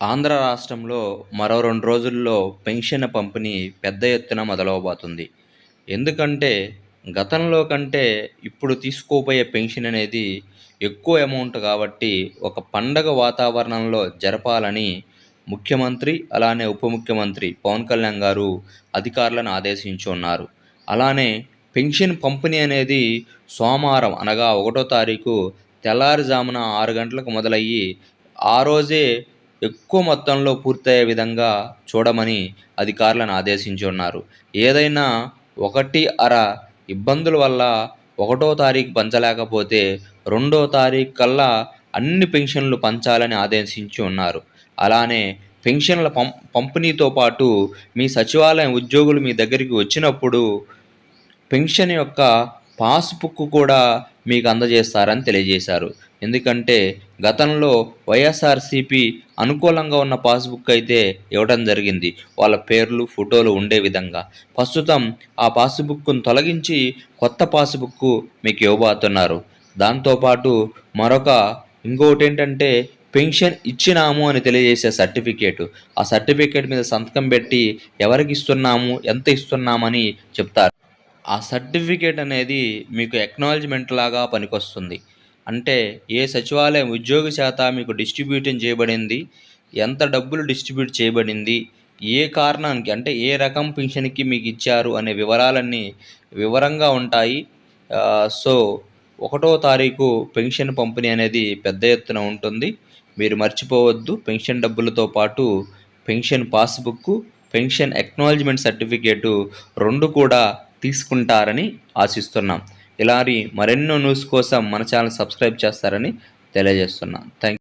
ఆంధ్ర రాష్ట్రంలో మరో రెండు రోజుల్లో పెన్షన్ పంపిణీ పెద్ద ఎత్తున మొదలవబోతుంది. ఎందుకంటే గతంలో కంటే ఇప్పుడు తీసుకోబోయే పెన్షన్ అనేది ఎక్కువ అమౌంట్ కాబట్టి ఒక పండగ వాతావరణంలో జరపాలని ముఖ్యమంత్రి అలానే ఉప ముఖ్యమంత్రి పవన్ కళ్యాణ్ గారు అధికారులను ఆదేశించి ఉన్నారు. అలానే పెన్షన్ పంపిణీ అనేది సోమవారం అనగా ఒకటో తారీఖు తెల్లారుజామున ఆరు గంటలకు మొదలయ్యి ఆ రోజే ఎక్కువ మొత్తంలో పూర్తయ్యే విధంగా చూడమని అధికారులను ఆదేశించి ఉన్నారు. ఏదైనా ఒకటి అర ఇబ్బందుల వల్ల ఒకటో తారీఖు పంచలేకపోతే రెండో తారీఖు కల్లా అన్ని పెన్షన్లు పంచాలని ఆదేశించి ఉన్నారు. అలానే పెన్షన్ల పం పంపిణీతో పాటు మీ సచివాలయం ఉద్యోగులు మీ దగ్గరికి వచ్చినప్పుడు పెన్షన్ యొక్క పాస్బుక్ కూడా మీకు అందజేస్తారని తెలియజేశారు. ఎందుకంటే గతంలో వైఎస్ఆర్సిపి అనుకూలంగా ఉన్న పాస్బుక్ అయితే ఇవ్వడం జరిగింది. వాళ్ళ పేర్లు ఫోటోలు ఉండే విధంగా. ప్రస్తుతం ఆ పాస్బుక్ను తొలగించి కొత్త పాస్బుక్ మీకు ఇవ్వబోతున్నారు. దాంతోపాటు మరొక ఇంకొకటి ఏంటంటే పెన్షన్ ఇచ్చినాము అని తెలియజేసే సర్టిఫికేట్. ఆ సర్టిఫికేట్ మీద సంతకం పెట్టి ఎవరికి ఇస్తున్నాము ఎంత ఇస్తున్నామని చెప్తారు. ఆ సర్టిఫికేట్ అనేది మీకు ఎక్నాలజ్మెంట్ లాగా పనికొస్తుంది. అంటే ఏ సచివాలయం ఉద్యోగ శాత మీకు డిస్ట్రిబ్యూషన్ చేయబడింది ఎంత డబ్బులు డిస్ట్రిబ్యూట్ చేయబడింది ఏ కారణానికి అంటే ఏ రకం పెన్షన్కి మీకు ఇచ్చారు అనే వివరాలన్నీ వివరంగా ఉంటాయి. సో ఒకటో తారీఖు పెన్షన్ పంపిణీ అనేది పెద్ద ఎత్తున ఉంటుంది. మీరు మర్చిపోవద్దు పెన్షన్ డబ్బులతో పాటు pension passbook pension acknowledgement certificate రెండు కూడా తీసుకుంటారని ఆశిస్తున్నాం. ఇలాంటి మరెన్నో న్యూస్ కోసం మన ఛానల్ సబ్స్క్రైబ్ చేస్తారని తెలియజేస్తున్నాం. థ్యాంక్